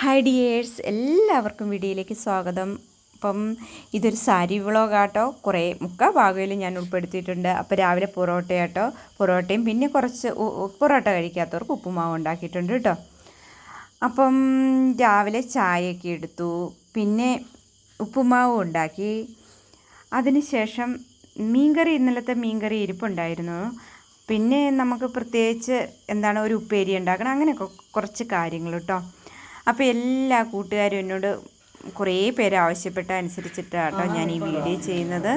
Hi dears എല്ലാവർക്കും വീഡിയോയിലേക്ക് സ്വാഗതം. അപ്പം ഇതൊരു സാരി വ്ളോഗാട്ടോ. കുറേ മുക്കാ ഭാഗയിൽ ഞാൻ ഉൾപ്പെടുത്തിയിട്ടുണ്ട്. അപ്പോൾ രാവിലെ പൊറോട്ടയാട്ടോ. പൊറോട്ടയും പിന്നെ കുറച്ച് പൊറോട്ട കഴിക്കാത്തവർക്ക് ഉപ്പുമാവ് ഉണ്ടാക്കിയിട്ടുണ്ട് കേട്ടോ. അപ്പം രാവിലെ ചായയൊക്കെ എടുത്തു. പിന്നെ ഉപ്പുമാവ് ഉണ്ടാക്കി. അതിനുശേഷം മീൻകറി ഇന്നലത്തെ മീൻകറി ഇരിപ്പുണ്ടായിരുന്നു. പിന്നെ നമുക്ക് പ്രത്യേകിച്ച് എന്താണ് ഒരു ഉപ്പേരി ഉണ്ടാക്കണം. അങ്ങനെയൊക്കെ കുറച്ച് കാര്യങ്ങൾ കേട്ടോ. അപ്പോൾ എല്ലാ കൂട്ടുകാരും എന്നോട് കുറേ പേര് ആവശ്യപ്പെട്ട അനുസരിച്ചിട്ടാട്ടോ ഞാൻ ഈ വീഡിയോ ചെയ്യുന്നത്.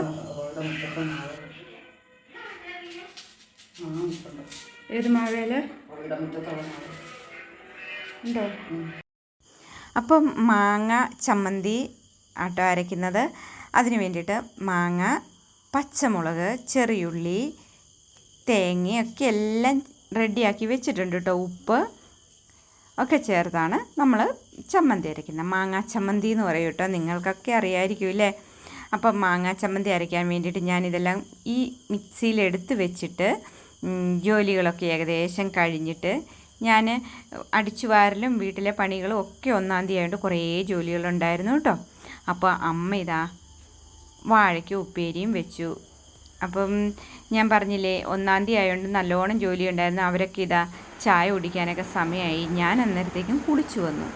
അപ്പം മാങ്ങ ചമ്മന്തി ആട്ടോ അരയ്ക്കുന്നത്. അതിന് വേണ്ടിയിട്ട് മാങ്ങ പച്ചമുളക് ചെറിയുള്ളി തേങ്ങയൊക്കെ എല്ലാം റെഡിയാക്കി വെച്ചിട്ടുണ്ട് കേട്ടോ ഉപ്പ്. ഒക്കെ ചേർത്താണ് നമ്മൾ ചമ്മന്തി അരയ്ക്കുന്നത്. മാങ്ങാ ചമ്മന്തി എന്ന് പറയും കേട്ടോ. നിങ്ങൾക്കൊക്കെ അറിയാമായിരിക്കും ഇല്ലേ? അപ്പം മാങ്ങാ ചമ്മന്തി അരയ്ക്കാൻ വേണ്ടിയിട്ട് ഞാനിതെല്ലാം ഈ മിക്സിയിൽ എടുത്ത് വെച്ചിട്ട് ജോലികളൊക്കെ ഏകദേശം കഴിഞ്ഞിട്ട് ഞാൻ അടിച്ചു വാരലും വീട്ടിലെ പണികളും ഒക്കെ ഒന്നാം തീയതി ആയതുകൊണ്ട് കുറേ ജോലികളുണ്ടായിരുന്നു കേട്ടോ. അപ്പോൾ അമ്മ ഇതാ വാഴയ്ക്ക് ഉപ്പേരിയും വെച്ചു. അപ്പം ഞാൻ പറഞ്ഞില്ലേ ഒന്നാം തീയതി ആയതുകൊണ്ട് നല്ലോണം ജോലി ഉണ്ടായിരുന്നു അവരൊക്കെ ഇതാ ചായ കുടിക്കാനൊക്കെ സമയമായി ഞാൻ അന്നേരത്തേക്കും കുളിച്ചു വന്നു.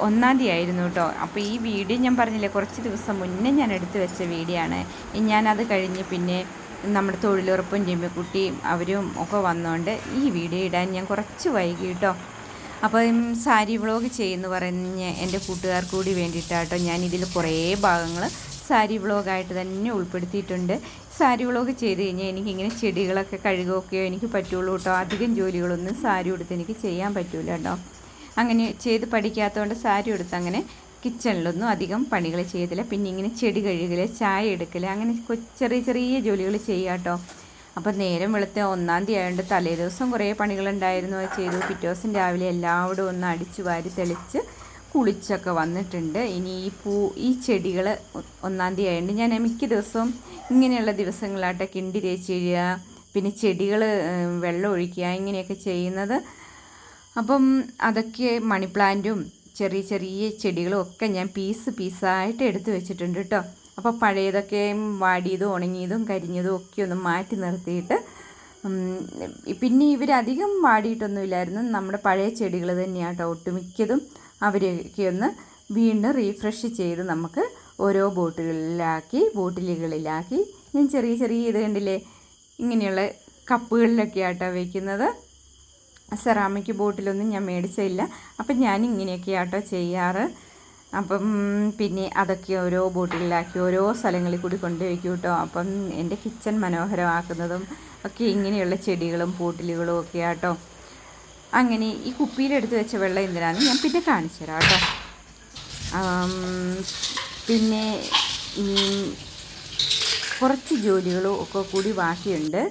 ഒന്നാം തീയതി ആയിരുന്നു കേട്ടോ അപ്പോൾ ഈ വീഡിയോ ഞാൻ പറഞ്ഞില്ലേ കുറച്ച് ദിവസം മുന്നേ ഞാൻ എടുത്തു വെച്ച വീഡിയോ ആണ്. ഞാനത് കഴിഞ്ഞ് പിന്നെ നമ്മുടെ തൊഴിലുറപ്പും ജിമ്മിക്കുട്ടിയും അവരും ഒക്കെ വന്നുകൊണ്ട് ഈ വീഡിയോ ഇടാൻ ഞാൻ കുറച്ച് വൈകി കേട്ടോ അപ്പം സാരി വ്ളോഗ് ചെയ്യുന്നു പറഞ്ഞ് എന്റെ കൂട്ടുകാർക്ക് കൂടി വേണ്ടിയിട്ടാട്ടോ ഞാൻ ഇതിൽ കുറേ ഭാഗങ്ങൾ സാരി വ്ളോഗായിട്ട് തന്നെ ഉൾപ്പെടുത്തിയിട്ടുണ്ട്. സാരി വ്ളോഗ് ചെയ്ത് കഴിഞ്ഞാൽ എനിക്കിങ്ങനെ ചെടികളൊക്കെ കഴുകുകയൊക്കെയോ എനിക്ക് പറ്റുള്ളൂ കേട്ടോ. അധികം ജോലികളൊന്നും സാരി ഉടുത്ത് എനിക്ക് ചെയ്യാൻ പറ്റില്ല കേട്ടോ. അങ്ങനെ ചെയ്ത് പഠിക്കാത്തതുകൊണ്ട് സാരി ഉടുത്ത് അങ്ങനെ കിച്ചണിലൊന്നും അധികം പണികൾ ചെയ്തില്ല പിന്നെ ഇങ്ങനെ ചെടി കഴുകൽ ചായ എടുക്കൽ അങ്ങനെ ചെറിയ ചെറിയ ജോലികൾ ചെയ്യാം കേട്ടോ. അപ്പം നേരം വെളുത്ത ഒന്നാം തീയതി ആയതുകൊണ്ട് തലേ ദിവസം കുറേ പണികളുണ്ടായിരുന്നു. അത് ചെയ്തു. പിറ്റേ ദിവസം രാവിലെ എല്ലാവരും ഒന്ന് അടിച്ചു വാരി തെളിച്ച് കുളിച്ചൊക്കെ വന്നിട്ടുണ്ട്. ഇനി ഈ പൂ ഈ ചെടികൾ ഒന്നാം തീയതി ആയതുകൊണ്ട് ഞാൻ മിക്ക ദിവസവും ഇങ്ങനെയുള്ള ദിവസങ്ങളാട്ടെ കിണ്ടി തേച്ച് കഴിയുക പിന്നെ ചെടികൾ വെള്ളം ഒഴിക്കുക ഇങ്ങനെയൊക്കെ ചെയ്യുന്നത്. അപ്പം അതൊക്കെ മണി പ്ലാന്റും ചെറിയ ചെറിയ ചെടികളും ഒക്കെ ഞാൻ പീസ് പീസായിട്ട് എടുത്തു വെച്ചിട്ടുണ്ട് കേട്ടോ അപ്പോൾ പഴയതൊക്കെ വാടിയതും ഉണങ്ങിയതും കരിഞ്ഞതും ഒക്കെ ഒന്ന് മാറ്റി നിർത്തിയിട്ട് പിന്നെ ഇവരധികം വാടിയിട്ടൊന്നുമില്ലായിരുന്നു. നമ്മുടെ പഴയ ചെടികൾ തന്നെയാണ് കേട്ടോ ഒട്ടുമിക്കതും. അവരൊക്കെ വീണ്ടും റീഫ്രഷ് ചെയ്ത് നമുക്ക് ഓരോ ബോട്ടുകളിലാക്കി ബോട്ടിലുകളിലാക്കി. ഞാൻ ചെറിയ ചെറിയ ഇത് കണ്ടില്ലേ? ഇങ്ങനെയുള്ള കപ്പുകളിലൊക്കെ ആട്ടോ വയ്ക്കുന്നത് സെറാമിക് ബോട്ടിലൊന്നും ഞാൻ മേടിച്ചില്ല അപ്പം ഞാൻ ഇങ്ങനെയൊക്കെ ആട്ടോ ചെയ്യാറ്. അപ്പം പിന്നെ അതൊക്കെ ഓരോ ബോട്ടിലാക്കി ഓരോ സ്ഥലങ്ങളിൽ കൂടി കൊണ്ടുപോയിക്കും കേട്ടോ. അപ്പം എന്റെ കിച്ചൺ മനോഹരമാക്കുന്നതും ഒക്കെ ഇങ്ങനെയുള്ള ചെടികളും ബോട്ടിലുകളും ഒക്കെ ആട്ടോ. അങ്ങനെ ഈ കുപ്പിയിലെടുത്ത് വെച്ച വെള്ളം എന്തിനാണ് ഞാൻ പിന്നെ കാണിച്ചു തരാം കേട്ടോ. പിന്നെ കുറച്ച് ജോലികളും ഒക്കെ കൂടി ബാക്കിയുണ്ട്.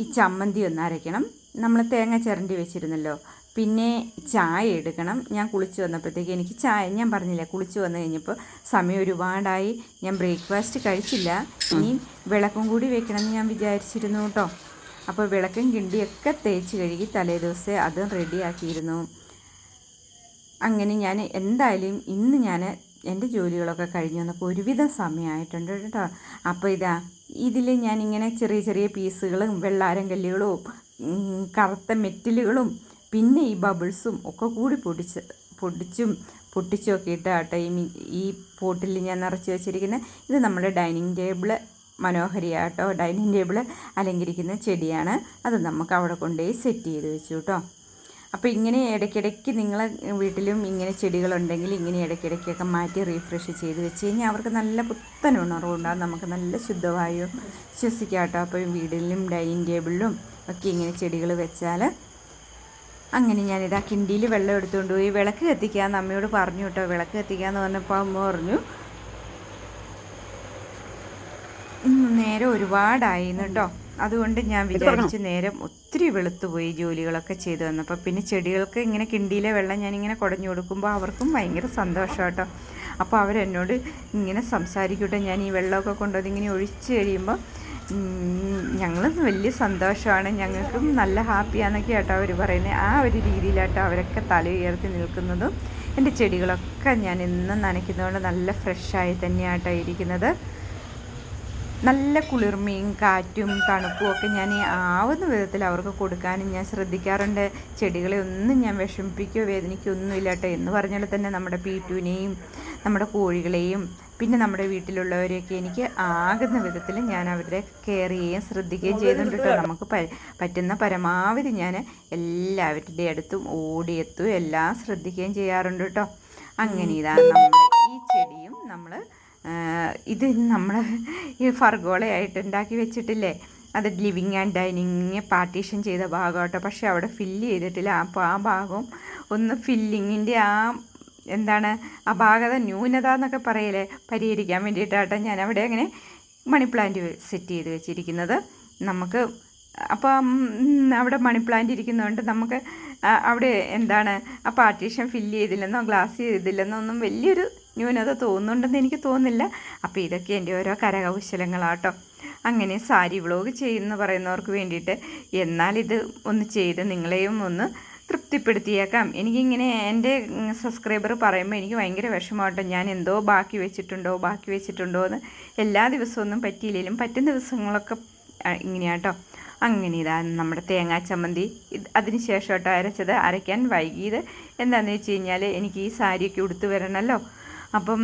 ഈ ചമ്മന്തി ഒന്ന് അരയ്ക്കണം. നമ്മൾ തേങ്ങ ചിരണ്ടി വെച്ചിരുന്നല്ലോ. പിന്നെ ചായ എടുക്കണം. ഞാൻ കുളിച്ച് വന്നപ്പോഴത്തേക്ക് എനിക്ക് ചായ ഞാൻ പറഞ്ഞില്ല കുളിച്ച് വന്നു കഴിഞ്ഞപ്പോൾ സമയം ഒരുപാടായി. ഞാൻ ബ്രേക്ക്ഫാസ്റ്റ് കഴിച്ചില്ല. ഇനി വിളക്കും കൂടി വെക്കണമെന്ന് ഞാൻ വിചാരിച്ചിരുന്നു കേട്ടോ. അപ്പോൾ വിളക്കും കിണ്ടിയൊക്കെ തേച്ച് കഴുകി തലേ ദിവസം അതും റെഡിയാക്കിയിരുന്നു. അങ്ങനെ ഞാൻ എന്തായാലും ഇന്ന് ഞാൻ എന്റെ ജോലികളൊക്കെ കഴിഞ്ഞു വന്നപ്പോൾ ഒരുവിധം സമയമായിട്ടുണ്ട് കേട്ടോ. അപ്പോൾ ഇതാ ഇതിൽ ഞാനിങ്ങനെ ചെറിയ ചെറിയ പീസുകളും വെള്ളാരം കല്ലുകളും കറുത്ത മെറ്റലുകളും പിന്നെ ഈ ബബിൾസും ഒക്കെ കൂടി പൊടിച്ച് പൊടിച്ചും പൊട്ടിച്ചും ഒക്കെ ഇട്ട് കേട്ടോ ഈ ഈ പോട്ടിൽ ഞാൻ നിറച്ച് വെച്ചിരിക്കുന്നത്. ഇത് നമ്മുടെ ഡൈനിങ് ടേബിൾ മനോഹരിയാട്ടോ. ഡൈനിങ് ടേബിൾ അലങ്കരിക്കുന്ന ചെടിയാണ്. അത് നമുക്ക് അവിടെ കൊണ്ടുപോയി സെറ്റ് ചെയ്ത് വെച്ചു കേട്ടോ. അപ്പോൾ ഇങ്ങനെ ഇടയ്ക്കിടയ്ക്ക് നിങ്ങളെ വീട്ടിലും ഇങ്ങനെ ചെടികളുണ്ടെങ്കിൽ ഇങ്ങനെ ഇടയ്ക്കിടയ്ക്കൊക്കെ മാറ്റി റീഫ്രഷ് ചെയ്ത് വെച്ച് കഴിഞ്ഞാൽ അവർക്ക് നല്ല പുത്തൻ ഉണർവുണ്ടാകും നമുക്ക് നല്ല ശുദ്ധവായു ശ്വസിക്കാം കേട്ടോ. അപ്പോൾ വീടിലും ഡൈനിങ് ടേബിളിലും ഒക്കെ ഇങ്ങനെ ചെടികൾ വെച്ചാൽ അങ്ങനെ ഞാനിതാ കിണ്ടിയിൽ വെള്ളം എടുത്തുകൊണ്ട് പോയി വിളക്ക് കത്തിക്കാമെന്ന് അമ്മയോട് പറഞ്ഞു കേട്ടോ. വിളക്ക് കത്തിക്കാമെന്ന് പറഞ്ഞപ്പോൾ അമ്മ പറഞ്ഞു ഇന്ന് നേരം ഒരുപാടായിരുന്നു കേട്ടോ അതുകൊണ്ട് ഞാൻ വിചാരിച്ചു നേരം ഒത്തിരി വെളുത്തുപോയി ജോലികളൊക്കെ ചെയ്തു വന്നപ്പോൾ പിന്നെ ചെടികൾക്ക് ഇങ്ങനെ കിണ്ടിയിലെ വെള്ളം ഞാനിങ്ങനെ കുടഞ്ഞു കൊടുക്കുമ്പോൾ അവർക്കും ഭയങ്കര സന്തോഷം കേട്ടോ അപ്പോൾ അവരെന്നോട് ഇങ്ങനെ സംസാരിക്കട്ടെ. ഞാൻ ഈ വെള്ളമൊക്കെ കൊണ്ടുവന്ന് ഇങ്ങനെ ഒഴിച്ച് കഴിയുമ്പോൾ ഞങ്ങൾ വലിയ സന്തോഷമാണ് ഞങ്ങൾക്കും നല്ല ഹാപ്പിയാന്നൊക്കെ കേട്ടോ അവർ പറയുന്നത് ആ ഒരു രീതിയിലാട്ടോ അവരൊക്കെ തല ഉയർത്തി നിൽക്കുന്നതും. എന്റെ ചെടികളൊക്കെ ഞാൻ എന്നും നനയ്ക്കുന്നതുകൊണ്ട് നല്ല ഫ്രഷായി തന്നെയാട്ടോ ഇരിക്കുന്നത്. നല്ല കുളിർമയും കാറ്റും തണുപ്പും ഒക്കെ ഞാൻ ആവുന്ന വിധത്തിൽ അവർക്ക് കൊടുക്കാനും ഞാൻ ശ്രദ്ധിക്കാറുണ്ട്. ചെടികളെ ഒന്നും ഞാൻ വിഷമിപ്പിക്കുകയോ വേദനിക്കുകയോ ഒന്നുമില്ല കേട്ടോ. എന്ന് പറഞ്ഞാൽ തന്നെ നമ്മുടെ പീറ്റുവിനെയും നമ്മുടെ കോഴികളെയും പിന്നെ നമ്മുടെ വീട്ടിലുള്ളവരെയൊക്കെ എനിക്ക് ആകുന്ന വിധത്തിൽ ഞാൻ അവരെ കെയർ ചെയ്യുകയും ശ്രദ്ധിക്കുകയും ചെയ്യുന്നുണ്ട് കേട്ടോ. നമുക്ക് പറ്റുന്ന പരമാവധി ഞാൻ എല്ലാവരുടെ അടുത്തും ഓടിയെത്തും എല്ലാം ശ്രദ്ധിക്കുകയും ചെയ്യാറുണ്ട് കേട്ടോ. അങ്ങനെ ഇതാണ് നമ്മുടെ ഈ ചെടിയും നമ്മൾ ഇത് നമ്മൾ ഈ ഫർഗോളയായിട്ട് ഉണ്ടാക്കി വെച്ചിട്ടില്ലേ? അത് ലിവിങ് ആൻഡ് ഡൈനിങ് പാർട്ടീഷൻ ചെയ്ത ഭാഗമാട്ടോ. പക്ഷേ അവിടെ ഫില്ല് ചെയ്തിട്ടില്ല. അപ്പോൾ ആ ഭാഗം ഒന്ന് ഫില്ലിങ്ങിന്റെ ആ എന്താണ് അപാകത ന്യൂനത എന്നൊക്കെ പറയലേ പരിഹരിക്കാൻ വേണ്ടിയിട്ടാട്ടോ ഞാൻ അവിടെ അങ്ങനെ മണി പ്ലാന്റ് സെറ്റ് ചെയ്ത് വെച്ചിരിക്കുന്നത്. നമുക്ക് അപ്പം അവിടെ മണി പ്ലാന്റ് ഇരിക്കുന്നതുകൊണ്ട് നമുക്ക് അവിടെ എന്താണ് ആ പാർട്ടീഷൻ ഫില്ല് ചെയ്തില്ലെന്നോ ഗ്ലാസ് ചെയ്തില്ലെന്നോ ഒന്നും വലിയൊരു ന്യൂനത തോന്നുന്നുണ്ടെന്ന് എനിക്ക് തോന്നുന്നില്ല. അപ്പോൾ ഇതൊക്കെ എന്റെ ഓരോ കരകൗശലങ്ങളാട്ടോ. അങ്ങനെ സാരി വ്ളോഗ് ചെയ്യുന്നു പറയുന്നവർക്ക് വേണ്ടിയിട്ട് എന്നാൽ ഇത് ഒന്ന് ചെയ്ത് നിങ്ങളെയും ഒന്ന് തൃപ്തിപ്പെടുത്തിയേക്കാം. എനിക്കിങ്ങനെ എന്റെ സബ്സ്ക്രൈബർ പറയുമ്പോൾ എനിക്ക് ഭയങ്കര വിഷമമാട്ടോ. ഞാൻ എന്തോ ബാക്കി വെച്ചിട്ടുണ്ടോ ബാക്കി വെച്ചിട്ടുണ്ടോ എന്ന് എല്ലാ ദിവസമൊന്നും പറ്റിയില്ലെങ്കിലും പറ്റുന്ന ദിവസങ്ങളൊക്കെ ഇങ്ങനെയാട്ടോ. അങ്ങനെ ഇതാ നമ്മുടെ തേങ്ങാ ചമ്മന്തി. അതിന് ശേഷം കേട്ടോ അരച്ചത്. അരയ്ക്കാൻ വൈകിയത് എന്താണെന്ന് വെച്ച് കഴിഞ്ഞാൽ എനിക്ക് ഈ സാരിയൊക്കെ ഉടുത്തു വരണമല്ലോ. അപ്പം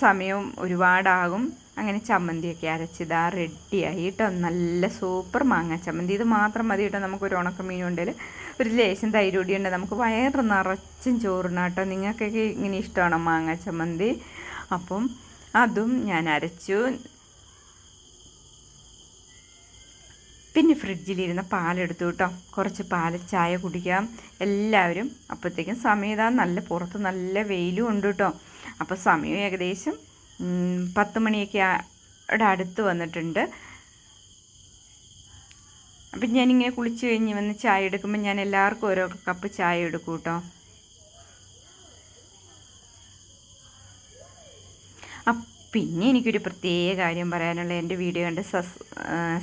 സമയവും ഒരുപാടാകും. അങ്ങനെ ചമ്മന്തിയൊക്കെ അരച്ചിതാ റെഡിയായി കേട്ടോ. നല്ല സൂപ്പർ മാങ്ങ ചമ്മന്തി. ഇത് മാത്രം മതി കേട്ടോ. നമുക്കൊരു ഉണക്കമീൻ ഉണ്ടെങ്കിൽ ഒരു ലേശം തൈരൂടി ഉണ്ട്. നമുക്ക് വയറ് നിറച്ചും ചോറിന കേട്ടോ. നിങ്ങൾക്കൊക്കെ ഇങ്ങനെ ഇഷ്ടമാണ് മാങ്ങ ചമ്മന്തി? അപ്പം അതും ഞാൻ അരച്ചു. പിന്നെ ഫ്രിഡ്ജിലിരുന്ന പാലെടുത്തു കേട്ടോ. കുറച്ച് പാൽ ചായ കുടിക്കാം. എല്ലാവരും അപ്പോഴത്തേക്കും സമയതാ നല്ല പുറത്ത് നല്ല വെയിലും ഉണ്ട് കേട്ടോ. അപ്പോൾ സമയം ഏകദേശം പത്ത് മണിയൊക്കെ അടുത്ത് വന്നിട്ടുണ്ട്. അപ്പം ഞാനിങ്ങനെ കുളിച്ച് കഴിഞ്ഞ് വന്ന് ചായ എടുക്കുമ്പോൾ ഞാൻ എല്ലാവർക്കും ഓരോ കപ്പ് ചായ എടുക്കും കേട്ടോ. പിന്നെ എനിക്കൊരു പ്രത്യേക കാര്യം പറയാനുള്ള എന്റെ വീഡിയോ കണ്ട് സസ്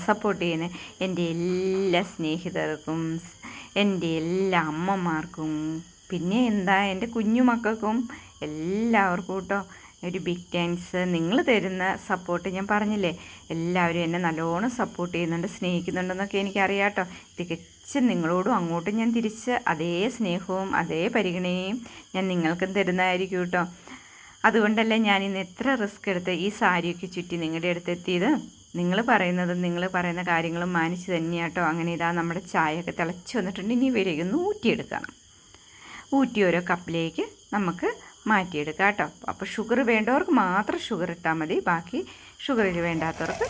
സപ്പോർട്ട് ചെയ്യുന്ന എന്റെ എല്ലാ സ്നേഹിതർക്കും എന്റെ എല്ലാ അമ്മമാർക്കും പിന്നെ എന്താ എന്റെ കുഞ്ഞുമക്കൾക്കും എല്ലാവർക്കും കേട്ടോ ഒരു ബിഗ് താങ്ക്സ് നിങ്ങൾ തരുന്ന സപ്പോർട്ട് ഞാൻ പറഞ്ഞില്ലേ? എല്ലാവരും എന്നെ നല്ലോണം സപ്പോർട്ട് ചെയ്യുന്നുണ്ട് സ്നേഹിക്കുന്നുണ്ടെന്നൊക്കെ എനിക്കറിയാം കേട്ടോ. തികച്ചും നിങ്ങളോടും അങ്ങോട്ടും ഞാൻ തിരിച്ച് അതേ സ്നേഹവും അതേ പരിഗണനയും ഞാൻ നിങ്ങൾക്കും തരുന്നതായിരിക്കും കേട്ടോ. അതുകൊണ്ടല്ലേ ഞാൻ ഇന്ന് എത്ര റിസ്ക് എടുത്ത് ഈ സാരിയൊക്കെ ചുറ്റി നിങ്ങളുടെ അടുത്ത് എത്തിയത്? നിങ്ങൾ പറയുന്നതും നിങ്ങൾ പറയുന്ന കാര്യങ്ങളും മാനിച്ച് തന്നെയാട്ടോ അങ്ങനെ ഇതാ നമ്മുടെ ചായയൊക്കെ തിളച്ച് വന്നിട്ടുണ്ട്. ഇനി വരിക ഊറ്റിയെടുക്കണം. ഊറ്റി ഓരോ കപ്പിലേക്ക് നമുക്ക് മാറ്റിയെടുക്കാം കേട്ടോ. അപ്പോൾ ഷുഗർ വേണ്ടവർക്ക് മാത്രം ഷുഗർ ഇട്ടാൽ മതി. ബാക്കി ഷുഗറിൽ വേണ്ടാത്തവർക്ക്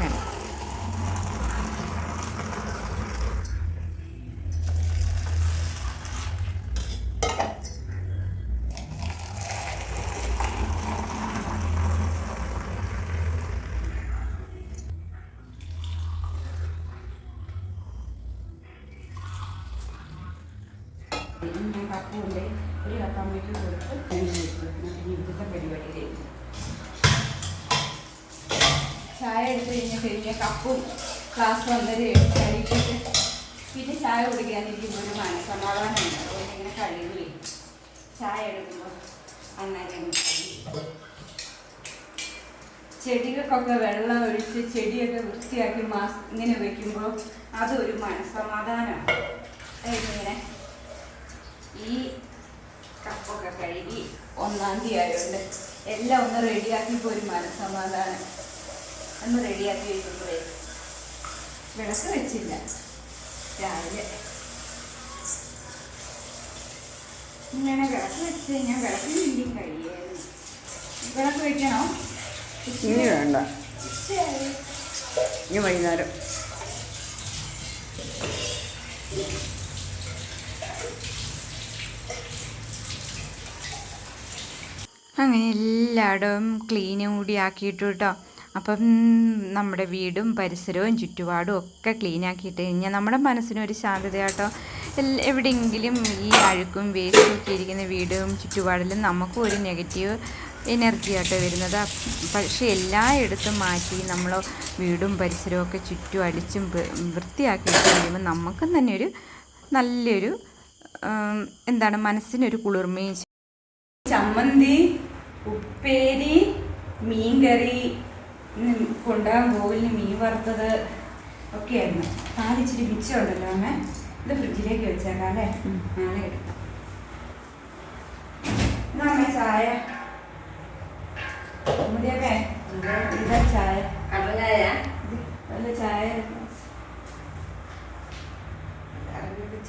വേണം. കപ്പുണ്ട് ഒരു കപ്പമ്മയ്ക്ക് കൊടുത്ത് ഇവിടുത്തെ പരിപാടിയിലേക്ക്. ചായ എടുത്ത് കഴിഞ്ഞാൽ കഴിഞ്ഞ കപ്പും ക്ലാസ് വന്നത് കഴിച്ചിട്ട് പിന്നെ ചായ കുടിക്കാനിരിക്കുമ്പോൾ ഒരു മനസ്സമാധാനമുണ്ട് അതുകൊണ്ട് ഇങ്ങനെ കഴിയില്ലേ ചായ എടുക്കുമ്പോൾ അന്നേരം ചെടികൾക്കൊക്കെ വെള്ളം ഒഴിച്ച് ചെടിയൊക്കെ വൃത്തിയാക്കി മാസ് ഇങ്ങനെ വെക്കുമ്പോൾ അതൊരു മനസ്സമാധാനമാണ്. ഇങ്ങനെ ഈ കപ്പൊക്കെ കഴുകി ഒന്നാം തീയതി ആയതുകൊണ്ട് എല്ലാം ഒന്ന് റെഡിയാക്കിയപ്പോൾ ഒരു മനസ്സമാധാനം. ഒന്ന് റെഡിയാക്കി വയ്ക്കുമ്പോഴേ വിളക്ക് വെച്ചില്ല. രാവിലെ. ഇങ്ങനെ വിളക്ക് വെച്ച് കഴിഞ്ഞാൽ വിളക്കിന് വേണ്ടി കഴിയായിരുന്നു. വിളക്ക് വെക്കണോ? ഇനി വേണ്ട. ഇനി വൈകുന്നേരം. അങ്ങനെ എല്ലായിടവും ക്ലീനും കൂടി ആക്കിയിട്ടു കേട്ടോ അപ്പം നമ്മുടെ വീടും പരിസരവും ചുറ്റുപാടും ഒക്കെ ക്ലീൻ ആക്കിയിട്ട് കഴിഞ്ഞാൽ നമ്മുടെ മനസ്സിനൊരു ശാന്തതയാട്ടോ എവിടെയെങ്കിലും ഈ അഴുക്കും വേസ്റ്റും ഒക്കെ ഇരിക്കുന്ന വീടും ചുറ്റുപാടിലും നമുക്കും ഒരു നെഗറ്റീവ് എനർജി ആട്ടോ വരുന്നത്. പക്ഷേ എല്ലായിടത്തും മാറ്റി നമ്മൾ വീടും പരിസരവും ഒക്കെ ചുറ്റും അടിച്ചും വൃത്തിയാക്കി കഴിയുമ്പോൾ നമുക്കും തന്നെ ഒരു നല്ലൊരു എന്താണ് മനസ്സിനൊരു കുളിർമയും ചമ്മന്തി ഉപ്പേരി മീൻകറി കൊണ്ടാൻ പോകില്ല മീൻ വറുത്തത് ഒക്കെയായിരുന്നു പാലിച്ചിരി മിച്ചമുണ്ടല്ലോ അമ്മേ. ഇത് ഫ്രിഡ്ജിലേക്ക് വെച്ചേക്കാം അല്ലേ? നാളെ എടുക്കാം. എന്നാ അമ്മ ചായ. മതിയല്ലേ ഇതാ ചായ? കടലായ? നല്ല ചായ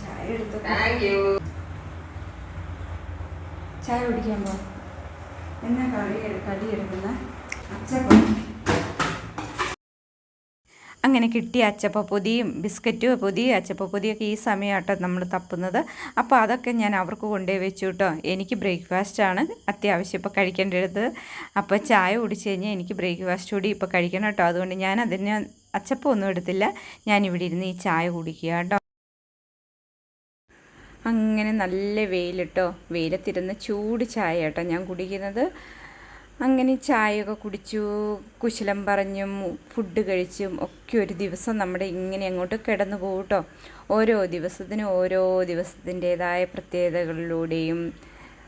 ചായ എടുത്തു താങ്ക് യു. ചായ കുടിക്കാൻ പോ. എന്നാ കറി കടിയെടുക്കുന്ന അച്ചപ്പം. അങ്ങനെ കിട്ടിയ അച്ചപ്പൊതിയും ബിസ്ക്കറ്റും പൊതിയും അച്ചപ്പൊതിയൊക്കെ ഈ സമയമാട്ടോ നമ്മൾ തപ്പുന്നത്. അപ്പോൾ അതൊക്കെ ഞാൻ അവർക്ക് കൊണ്ടുപോയി വെച്ചു കേട്ടോ എനിക്ക് ബ്രേക്ക്ഫാസ്റ്റാണ് അത്യാവശ്യം ഇപ്പോൾ കഴിക്കേണ്ടത് അപ്പോൾ ചായ കുടിച്ച് കഴിഞ്ഞാൽ എനിക്ക് ബ്രേക്ക്ഫാസ്റ്റ് കൂടി ഇപ്പോൾ കഴിക്കണം കേട്ടോ അതുകൊണ്ട് ഞാൻ അതിന് അച്ചപ്പം ഒന്നും എടുത്തില്ല. ഞാനിവിടെ ഇരുന്ന് ഈ ചായ കുടിക്കുക കേട്ടോ അങ്ങനെ നല്ല വെയിലിട്ടോ വെയിലത്തിരുന്ന് ചൂട് ചായ കേട്ടോ ഞാൻ കുടിക്കുന്നത്. അങ്ങനെ ചായയൊക്കെ കുടിച്ചു കുശലം പറഞ്ഞും ഫുഡ് കഴിച്ചും ഒക്കെ ഒരു ദിവസം നമ്മുടെ ഇങ്ങനെ അങ്ങോട്ട് കിടന്നു പോകട്ടോ ഓരോ ദിവസത്തിനും ഓരോ ദിവസത്തിന്റേതായ പ്രത്യേകതകളിലൂടെയും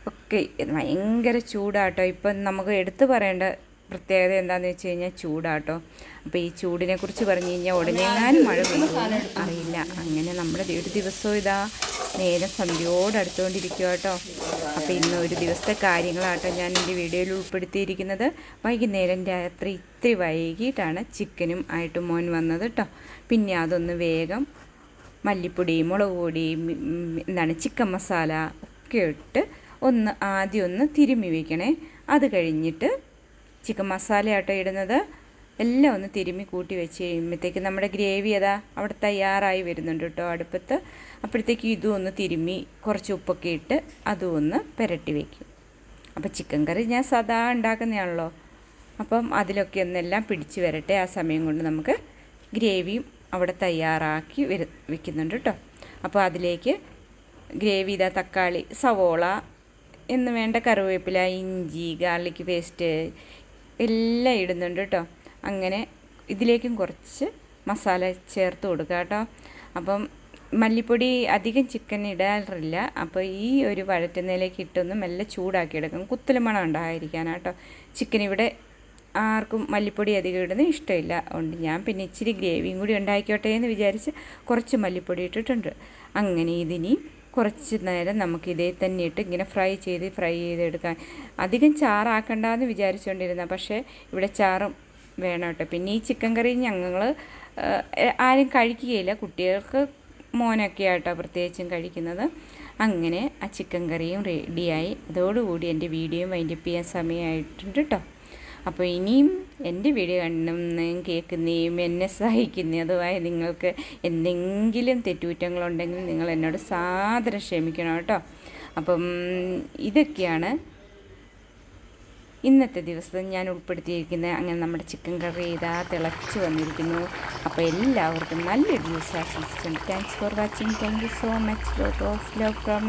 ഒക്കെ ഭയങ്കര ചൂടാട്ടോ. ഇപ്പം നമുക്ക് എടുത്തു പറയേണ്ട പ്രത്യേകത എന്താണെന്ന് വെച്ച് കഴിഞ്ഞാൽ ചൂടാട്ടോ. അപ്പോൾ ഈ ചൂടിനെ കുറിച്ച് പറഞ്ഞു കഴിഞ്ഞാൽ ഉടനെങ്ങാനും മഴ പെയ്യുമോ അറിയില്ല. അങ്ങനെ നമ്മുടെ ഒരു ദിവസവും ഇതാ നേരെ സന്ധ്യയോട് അടുത്തുകൊണ്ടിരിക്കുക കേട്ടോ. അപ്പോൾ ഇന്ന് ഒരു ദിവസത്തെ കാര്യങ്ങളാട്ടോ ഞാൻ എന്റെ വീഡിയോയിൽ ഉൾപ്പെടുത്തിയിരിക്കുന്നത്. വൈകുന്നേരം രാത്രി ഇത്തിരി വൈകിട്ടാണ് ചിക്കനും ആയിട്ട് മോൻ വന്നത് കേട്ടോ. പിന്നെ അതൊന്ന് വേഗം മല്ലിപ്പൊടി മുളക് പൊടി എന്താണ് ചിക്കൻ മസാല ഒക്കെ ഇട്ട് ഒന്ന് ആദ്യം ഒന്ന് തിരുമ്മി വയ്ക്കണേ അത് കഴിഞ്ഞിട്ട് ചിക്കൻ മസാല ആട്ടോ ഇടുന്നത്. എല്ലാം ഒന്ന് തിരുമ്മി കൂട്ടി വെച്ച് കഴിയുമ്പോഴത്തേക്ക് നമ്മുടെ ഗ്രേവി അതാ അവിടെ തയ്യാറായി വരുന്നുണ്ട് കേട്ടോ അടുപ്പത്ത്. അപ്പോഴത്തേക്ക് ഇതും ഒന്ന് തിരുമ്മി കുറച്ച് ഉപ്പൊക്കെ ഇട്ട് അതും ഒന്ന് പുരട്ടി വയ്ക്കും അപ്പോൾ ചിക്കൻ കറി ഞാൻ സദാ ഉണ്ടാക്കുന്നതാണല്ലോ അപ്പം അതിലൊക്കെ ഒന്നെല്ലാം പിടിച്ച് വരട്ടെ. ആ സമയം കൊണ്ട് നമുക്ക് ഗ്രേവിയും അവിടെ തയ്യാറാക്കി വര വെക്കുന്നുണ്ട് കേട്ടോ. അപ്പോൾ അതിലേക്ക് ഗ്രേവി ഇതാ തക്കാളി സവോള എന്ന് വേണ്ട കറിവേപ്പില ഇഞ്ചി ഗാർലിക് പേസ്റ്റ് എല്ലാം ഇടുന്നുണ്ട് കേട്ടോ. അങ്ങനെ ഇതിലേക്കും കുറച്ച് മസാല ചേർത്ത് കൊടുക്കുക കേട്ടോ. അപ്പം മല്ലിപ്പൊടി അധികം ചിക്കൻ ഇടാറില്ല. അപ്പോൾ ഈ ഒരു വഴറ്റുന്നതിലേക്ക് ഇട്ടൊന്ന് മെല്ലെ ചൂടാക്കി എടുക്കും കുത്തൽ മണം ഉണ്ടായിരിക്കാനാട്ടോ ചിക്കൻ ഇവിടെ ആർക്കും മല്ലിപ്പൊടി അധികം ഇടുന്നത് ഇഷ്ടമില്ല. അതുകൊണ്ട് ഞാൻ പിന്നെ ഇച്ചിരി ഗ്രേവിയും കൂടി ഉണ്ടാക്കിക്കോട്ടെ എന്ന് വിചാരിച്ച് കുറച്ച് മല്ലിപ്പൊടി ഇട്ടിട്ടുണ്ട്. അങ്ങനെ ഇതിനി കുറച്ച് നേരം നമുക്ക് ഇതേ തന്നെ ഇട്ട് ഇങ്ങനെ ഫ്രൈ ചെയ്ത് ഫ്രൈ ചെയ്തെടുക്കാൻ. അധികം ചാറാക്കണ്ടെന്ന് വിചാരിച്ചുകൊണ്ടിരുന്ന. പക്ഷേ ഇവിടെ ചാറും വേണം കേട്ടോ പിന്നെ ഈ ചിക്കൻ കറി ഞങ്ങൾ ആരും കഴിക്കുകയില്ല. കുട്ടികൾക്ക് മോനൊക്കെ ആട്ടോ പ്രത്യേകിച്ചും കഴിക്കുന്നത്. അങ്ങനെ ആ ചിക്കൻ കറിയും റെഡിയായി അതോടുകൂടി എന്റെ വീഡിയോയും വൈൻഡപ്പ് ചെയ്യാൻ സമയമായിട്ടുണ്ട് കേട്ടോ അപ്പോൾ ഇനിയും എന്റെ വീഡിയോ കാണുന്നതും കേൾക്കുന്നതും എന്നെ സഹായിക്കുന്നതുമായി നിങ്ങൾക്ക് എന്തെങ്കിലും തെറ്റുകുറ്റങ്ങളുണ്ടെങ്കിൽ നിങ്ങൾ എന്നോട് സാദരം ക്ഷമിക്കണം കേട്ടോ അപ്പം ഇതൊക്കെയാണ് ഇന്നത്തെ ദിവസം ഞാൻ ഉൾപ്പെടുത്തിയിരിക്കുന്ന അങ്ങനെ നമ്മുടെ ചിക്കൻ കറി ഇതാ തിളച്ച് വന്നിരിക്കുന്നു. അപ്പോൾ എല്ലാവർക്കും നല്ലൊരു ദിവസം ആശംസിച്ചു thanks for watching thank you so much lot of from